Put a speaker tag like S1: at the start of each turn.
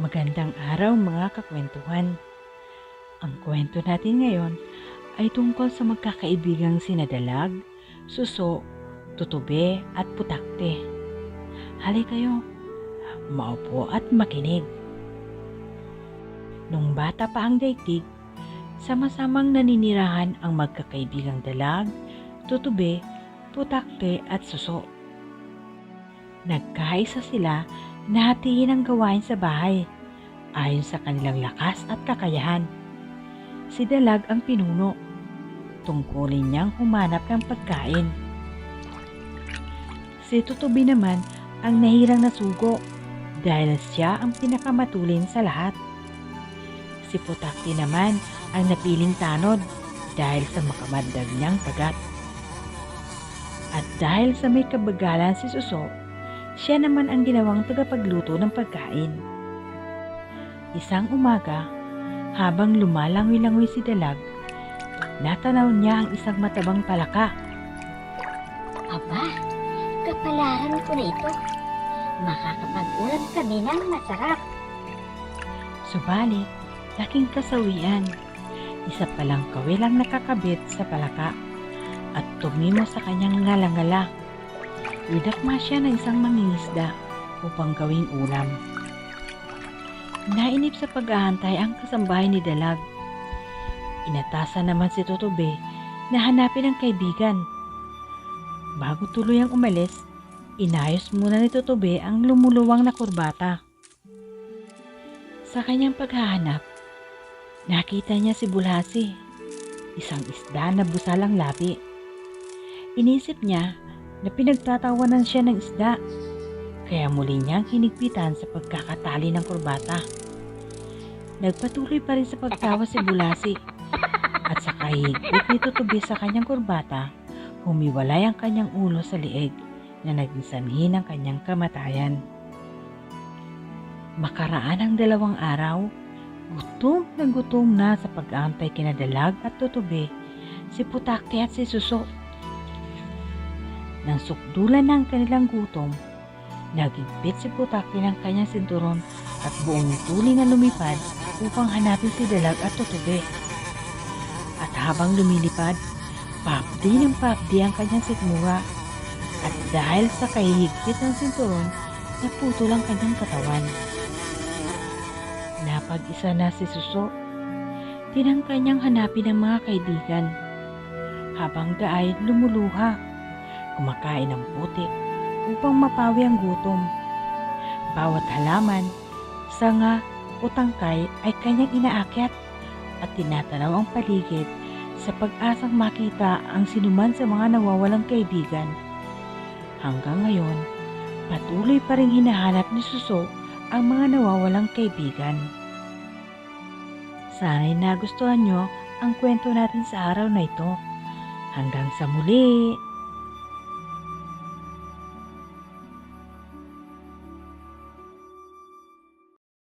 S1: Magandang araw mga kakwentuhan. Ang kwento natin ngayon ay tungkol sa magkakaibigang sinadalag, suso, tutube at putakte. Hali kayo, maupo at makinig. Nung bata pa ang daigdig, sama-samang naninirahan ang magkakaibigang dalag, tutube, putakte at suso. Nagkaisa sila na hatiin ang gawain sa bahay ayon sa kanilang lakas at kakayahan. Si Dalag ang pinuno. Tungkulin niyang humanap ng pagkain. Si Tutubi naman ang nahirang nasugo dahil siya ang pinakamatulin sa lahat. Si Putakti naman ang napiling tanod dahil sa makamandag niyang tagat. At dahil sa may kabagalan si Suso, siya naman ang ginawang tagapagluto ng pagkain. Isang umaga, habang lumalangoy-langoy si Dalag, natanaw niya ang isang matabang palaka.
S2: Aba, kapalaran ko na ito. Makakapag-ulam kami ng masarap.
S1: Subalit, laking kasawian. Isa palang kawil ang nakakabit sa palaka at tumimo sa kanyang ngalangala. Widakma siya ng isang mangingisda upang gawing ulam. Nainip sa paghahantay ang kasambahay ni Dalag. Inatasan naman si Tutube na hanapin ang kaibigan. Bago tuluyang umalis, inayos muna ni Tutube ang lumuluwang na kurbata. Sa kanyang paghahanap, nakita niya si Bulhasi, isang isda na busalang labi. Inisip niya na pinagtatawanan siya ng isda, kaya muli niyang hinigpitan sa pagkakatali ng kurbata. Nagpatuloy pa rin sa pagtawa si Bulasi, at sa kahigpit ni Tutubi sa kanyang kurbata, humiwalay ang kanyang ulo sa lieg na naging sanhi ng kanyang kamatayan. Makaraan ang dalawang araw, gutom na gutom na sa pag-aantay kina Dalag at Tutubi, si Putakte at si Suso. Nang sukdulan ng kanilang gutom, nagigpit si Putakte ng kanyang sinturon at buong tuling na lumipad upang hanapin si Dalag at Tutubi. At habang lumilipad, papdi ng papdi ang kanyang sikmura at dahil sa kahihigpit ng sinturon, naputol ang kanyang katawan. Napag-isa na si Suso. Tinangka niyang hanapin ang mga kaibigan. Habang gaay lumuluha, kumakain ng putik upang mapawi ang gutom. Bawat halaman, sanga o tangkay ay kanyang inaakyat at tinatanaw ang paligid sa pag-asang makita ang sinuman sa mga nawawalang kaibigan. Hanggang ngayon, patuloy pa rin hinahanap ni Suso ang mga nawawalang kaibigan. Sana'y nagustuhan nyo ang kwento natin sa araw na ito. Hanggang sa muli!